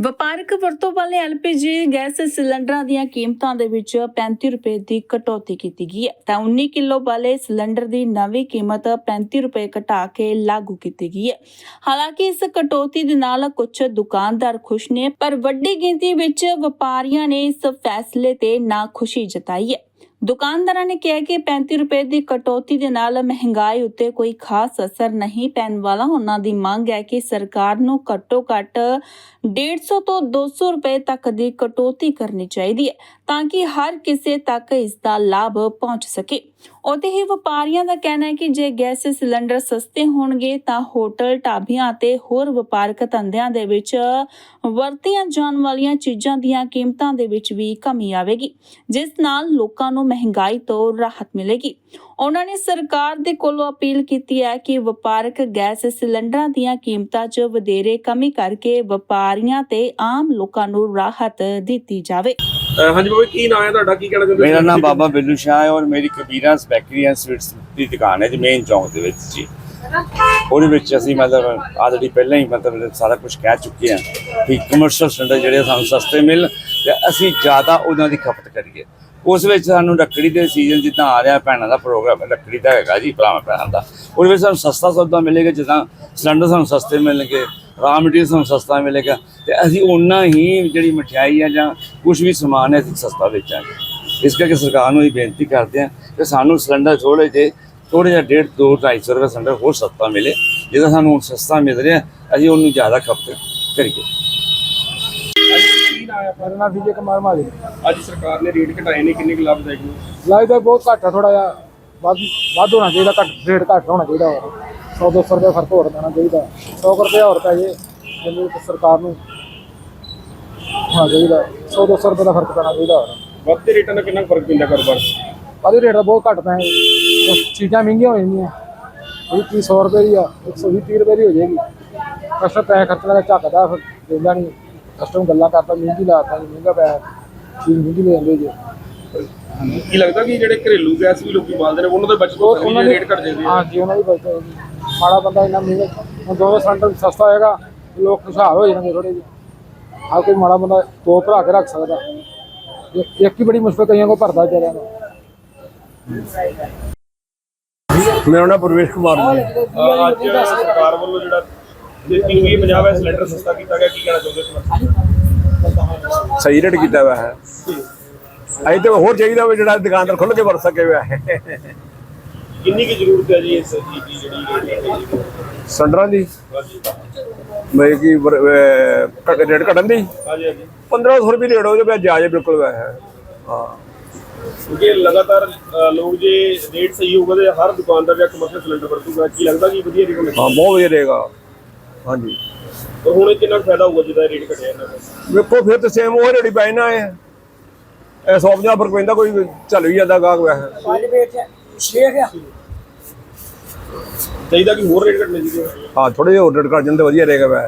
ਵਪਾਰਕ ਵਰਤੋਂ ਵਾਲੇ ਐਲਪੀਜੀ ਗੈਸ ਸਿਲੰਡਰਾਂ ਦੀਆਂ ਕੀਮਤਾਂ ਦੇ ਵਿੱਚ 35 ਰੁਪਏ ਦੀ ਕਟੌਤੀ ਕੀਤੀ ਗਈ ਹੈ। ਤਾਂ 19 ਕਿਲੋ ਵਾਲੇ ਸਿਲੰਡਰ ਦੀ ਨਵੀਂ ਕੀਮਤ 35 ਰੁਪਏ ਘਟਾ ਕੇ ਲਾਗੂ ਕੀਤੀ ਗਈ ਹੈ। ਹਾਲਾਂਕਿ ਇਸ ਕਟੌਤੀ ਦੇ ਨਾਲ ਕੁਝ ਦੁਕਾਨਦਾਰ ਖੁਸ਼ ਨੇ, ਪਰ ਵੱਡੀ ਗਿਣਤੀ ਵਿੱਚ ਵਪਾਰੀਆਂ ਨੇ ਇਸ ਫੈਸਲੇ ਤੇ ਨਾਖੁਸ਼ੀ ਜਤਾਈ ਹੈ। ਦੁਕਾਨਦਾਰਾਂ ਨੇ ਕਿਹਾ ਕਿ 35 ਰੁਪਏ ਦੀ ਕਟੌਤੀ ਦੇ ਨਾਲ ਮਹਿੰਗਾਈ ਉੱਤੇ ਕੋਈ ਖਾਸ ਅਸਰ ਨਹੀਂ ਪੈਣ ਵਾਲਾ। ਉਹਨਾਂ ਦੀ ਮੰਗ ਹੈ ਕਿ ਸਰਕਾਰ ਨੂੰ ਘੱਟੋ ਘੱਟ 150 ਤੋਂ 200 ਰੁਪਏ ਤੱਕ ਦੀ ਕਟੌਤੀ ਕਰਨੀ ਚਾਹੀਦੀ ਹੈ, ਤਾਂ ਕਿ ਹਰ ਕਿਸੇ ਤੱਕ ਇਸ ਦਾ ਲਾਭ ਪਹੁੰਚ ਸਕੇ। ਉਹਦੇ ਹੀ ਵਪਾਰੀਆਂ ਦਾ ਕਹਿਣਾ ਹੈ ਕਿ ਜੇ ਗੈਸ ਸਿਲੰਡਰ ਸਸਤੇ ਹੋਣਗੇ ਤਾਂ ਹੋਟਲ, ਢਾਬਿਆਂ ਅਤੇ ਹੋਰ ਵਪਾਰਕ ਧੰਦਿਆਂ ਦੇ ਵਿੱਚ ਵਰਤੀਆਂ ਜਾਣ ਵਾਲੀਆਂ ਚੀਜ਼ਾਂ ਦੀਆਂ ਕੀਮਤਾਂ ਦੇ ਵਿੱਚ ਵੀ ਕਮੀ ਆਵੇਗੀ, ਜਿਸ ਨਾਲ ਲੋਕਾਂ ਨੂੰ ਮਹਿੰਗਾਈ ਤੋਂ ਰਾਹਤ ਮਿਲੇਗੀ। ਉਹਨਾਂ ਨੇ ਸਰਕਾਰ ਦੇ ਕੋਲੋਂ ਅਪੀਲ ਕੀਤੀ ਹੈ ਕਿ ਵਪਾਰਕ ਗੈਸ ਸਿਲੰਡਰਾਂ ਦੀਆਂ ਕੀਮਤਾਂ 'ਚ ਵਧੇਰੇ ਕਮੀ ਕਰਕੇ ਵਪਾਰੀਆਂ ਤੇ ਆਮ ਲੋਕਾਂ ਨੂੰ ਰਾਹਤ ਦਿੱਤੀ ਜਾਵੇ। ਅਹ ਹਾਂਜੀ ਬਾਬਾ ਕੀ ਨਾਮ ਹੈ ਤੁਹਾਡਾ? ਕੀ ਕਹਿਣਾ ਚਾਹੁੰਦੇ ਮੇਰਾ ਨਾਮ ਬਾਬਾ ਬਿੱਲੂ ਸ਼ਾਹ ਹੈ ਔਰ ਮੇਰੀ ਕਬੀਰਾਸ ਬੇਕਰੀ ਐਂਡ ਸਵੀਟਸ ਦੀ ਦੁਕਾਨ ਹੈ ਜੀ ਮੇਨ ਚੌਂਕ ਦੇ ਵਿੱਚ ਜੀ। ਉਹਦੇ ਵਿੱਚ ਅਸੀਂ ਮਤਲਬ ਆਲਰੇਡੀ ਪਹਿਲਾਂ ਹੀ ਮਤਲਬ ਸਾਰਾ ਕੁਝ ਕਹਿ ਚੁੱਕੇ ਹਾਂ ਕਿ ਕਮਰਸ਼ੀਅਲ ਸਿਲੰਡਰ ਜਿਹੜੇ ਸਾਨੂੰ ਸਸਤੇ ਮਿਲਣ ਤੇ ਅਸੀਂ ਜ਼ਿਆਦਾ ਉਹਨਾਂ ਦੀ ਖਪਤ ਕਰੀਏ। ਉਸ ਵਿੱਚ ਸਾਨੂੰ ਰੱਖੜੀ ਦੇ ਸੀਜ਼ਨ ਜਿੱਦਾਂ ਆ ਰਿਹਾ ਭੈਣਾਂ ਦਾ ਪ੍ਰੋਗਰਾਮ ਹੈ ਲੱਕੜੀ ਦਾ ਹੈਗਾ ਜੀ, ਭਰਾਵਾਂ ਭੈਣਾਂ ਦਾ। ਉਹਦੇ ਵਿੱਚ ਸਾਨੂੰ ਸਸਤਾ ਸੌਦਾ ਮਿਲੇਗਾ, ਜਿੱਦਾਂ ਸਿਲੰਡਰ ਸਾਨੂੰ ਸਸਤੇ ਮਿਲਣਗੇ ਰਾ ਮਟੀਰੀਅਲ ਸਾਨੂੰ ਸਸਤਾ ਮਿਲੇਗਾ, ਤੇ ਅਸੀਂ ਉਹਨਾਂ ਹੀ ਜਿਹੜੀ ਮਠਿਆਈ ਆ ਜਾਂ ਕੁਝ ਵੀ ਸਮਾਨ ਹੈ, ਅਸੀਂ ਸਸਤਾ ਵੇਚਾਂਗੇ। ਇਸ ਕਰਕੇ ਸਰਕਾਰ ਨੂੰ ਇਹ ਬੇਨਤੀ ਕਰਦੇ ਹਾਂ ਕਿ ਸਾਨੂੰ ਸਿਲੰਡਰ ਥੋੜੇ ਜਿਹੇ ਥੋੜੇ ਜਿਹਾ ਡੇਢ, ਦੋ 250 ਰੁਪਏ ਸਿਲੰਡਰ ਹੋਰ ਸਸਤਾ ਮਿਲੇ, ਜਿਹਦਾ ਸਾਨੂੰ ਸਸਤਾ ਮਿਲ ਰਿਹਾ, ਅਸੀਂ ਉਹਨੂੰ ਜ਼ਿਆਦਾ ਖਪਤ ਕਰੀਏ। ਕੀ ਨਾਮ ਹੈ? ਆਪਣਾ? ਮੇਰਾ ਨਾਮ ਵਿਜੇ ਕੁਮਾਰ ਮਾਲੀ ਅੱਜ ਸਰਕਾਰ ਨੇ ਰੇਟ ਘਟਾਏ ਨੇ ਕਿੰਨੇ ਕੁ ਲਾਭਦਾਇਕ ਨੇ? ਲਾਈ ਦਾ ਬਹੁਤ ਘੱਟ ਆ ਥੋੜਾ ਜਿਹਾ ਵੱਧ ਵੱਧ ਹੋਣਾ ਚਾਹੀਦਾ ਘੱਟ ਰੇਟ ਘੱਟ ਹੋਣਾ ਚਾਹੀਦਾ ਹੋਰ। 100 200 ਰੁਪਏ ਫ਼ਰਕ ਹੋਰ ਦੇਣਾ ਚਾਹੀਦਾ। 100 ਰੁਪਏ ਹੋਰ ਪੈ ਜੇ ਜਿੰਨੀ ਸਰਕਾਰ ਨੂੰ ਹੋਣਾ ਚਾਹੀਦਾ। 100 200 ਰੁਪਏ ਦਾ ਫ਼ਰਕ ਪੈਣਾ ਚਾਹੀਦਾ ਹੋਰ। ਵੱਧਦੇ ਰੇਟਾਂ ਦਾ ਕਿੰਨਾ ਫ਼ਰਕ ਪੈਂਦਾ ਕਾਰੋਬਾਰ 'ਚ? ਆਦੇ ਰੇਟ ਦਾ ਬਹੁਤ ਘੱਟ ਪੈ ਚੀਜ਼ਾਂ ਮਹਿੰਗੀਆਂ ਹੋ ਜਾਂਦੀਆਂ। ਇਹ ਚੀਜ਼ 100 ਰੁਪਏ ਦੀ ਆ 120 30 ਰੁਪਏ ਦੀ ਹੋ ਜਾਏਗੀ। ਕਸਟਮਰ ਪੈਸੇ ਖਰਚਣ ਦਾ ਝੱਕਦਾ ਫਿਰ ਦਿੰਦਾ ਨਹੀਂ। ਕਸਟਮਰ ਗੱਲਾਂ ਕਰਦਾ ਮਹਿੰਗੀ ਲਾਤਾ ਜੀ ਮਹਿੰਗਾ ਪਿਆ ਚੀਜ਼ ਮਹਿੰਗੀ ਲੈ ਜਾਂਦੇ ਜੀ। ਕੀ ਲੱਗਦਾ ਕਿ ਜਿਹੜੇ ਘਰੇਲੂ ਗੈਸ ਵੀ ਲੋਕੀ ਬਾਲਦੇ ਨੇ ਉਹਨਾਂ ਦੇ ਬਚਤ ਉਹ ਹੋ ਉਹਨਾਂ ਸਕਦੀ ਦੀ ਰੇਟ ਘਟ ਜਾਂਦੇ ਆ ਹਾਂਜੀ ਉਹਨਾਂ ਦੀ ਬਚਤ ਹੋਏਗੀ ਮਾੜਾ ਬੰਦਾ ਇੰਨਾ ਮਹਿੰਗਾ ਹੁਣ ਦੋ ਸਿਲੰਡਰ ਸਸਤਾ ਹੋਏਗਾ ਲੋਕ ਖੁਸ਼ਹਾਲ ਹੋ ਜਾਣਗੇ ਥੋੜੇ ਜਿਹੇ। ਆ ਕੋਈ ਮਾੜਾ ਬੰਦਾ ਦੋ ਭਰਾ ਕੇ ਰੱਖ ਸਕਦਾ। ਇੱਕ ਇੱਕ ਹੀ ਬੜੀ ਮੁਸ਼ਕਲ ਕਈਆਂ ਕੋ ਭਰਦਾ ਵਿਚਾਰਿਆਂ ਨੂੰ। ਮੇਰਾ ਨਾਮ ਪ੍ਰਵੇਸ਼ ਕੁਮਾਰ ਜੀ। ਹੈ। ਅੱਜ ਸਰਕਾਰ ਵੱਲੋਂ ਜਿਹੜਾ ਜੇ 350 ਹੈ ਸਿਲੰਡਰ ਸਸਤਾ ਕੀਤਾ ਗਿਆ ਕੀ ਕਹਿਣਾ ਚਾਹੁੰਦੇ ਹੋ ਸਹੀ ਰੇਟ ਕੀਤਾ ਹੋਇਆ ਹੈ। ਅਜੇ ਤੇ ਹੋਰ ਚਾਹੀਦਾ ਵੀ ਜਿਹੜਾ ਦੁਕਾਨਦਾਰ ਖੁੱਲ ਕੇ ਵਰਤ ਸਕੇ ਹੋਇਆ ਹੈ। ਕਿੰਨੀ ਕੀ ਜ਼ਰੂਰਤ ਹੈ ਜੀ ਇਸ ਚੀਜ਼ ਦੀ ਜਿਹੜੀ ਸਿਲੰਡਰਾਂ ਦੀ? ਹਾਂਜੀ। ਮੈਂ ਕੀ ਘੱਟ ਰੇਟ ਘਟਣ ਦੀ? ਹਾਂਜੀ ਹਾਂਜੀ। 1500 ਰੁਪਏ ਰੇਟ ਹੋ ਜਾਵੇ ਜਾਇਜ਼ ਬਿਲਕੁਲ ਵੈ ਹੈ। ਹਾਂ। ਕਿਉਂਕਿ ਲਗਾਤਾਰ ਲੋਕ ਜੇ ਰੇਟ ਸਹੀ ਹੋਊਗਾ ਤੇ ਹਰ ਦੁਕਾਨਦਾਰ ਜਾਂ ਕਮਰਸ਼ੀਅਲ ਸਿਲੰਡਰ ਵਰਤੂਗਾ। ਕੀ ਲੱਗਦਾ ਕਿ ਵਧੀਆ ਰੇਟ ਹੋਣਾ ਹਾਂ ਬਹੁਤ ਵਧੀਆ ਰਹੇਗਾ ਹਾਂਜੀ। ਪਰ ਹੁਣ ਇਹ ਕਿੰਨਾ ਕੁ ਫਾਇਦਾ ਹੋਊਗਾ ਜਿਹਦਾ ਰੇਟ ਘਟਿਆ ਇਹਨਾਂ ਦਾ? ਵੇਖੋ ਫਿਰ ਤੇ ਸੇਮ ਉਹ ਰੇੜੀ ਪੈ ਨਾ ਹੈ ਇਹ 150 ਫ਼ਰਕ ਪੈਂਦਾ ਕੋਈ ਚੱਲ ਵੀ ਜਾਂਦਾ ਗਾਹਕ ਵੈ ਚਾਹੀਦਾ ਕਿ ਹੋਰ ਰੇਟ ਘਟਣੇ ਚਾਹੀਦੇ ਹਾਂ ਥੋੜੇ ਜਿਹਾ ਹੋਰ ਰੇਟ ਘਟ ਜਾਂਦੇ ਵਧੀਆ ਰਹੇਗਾ ਵੈ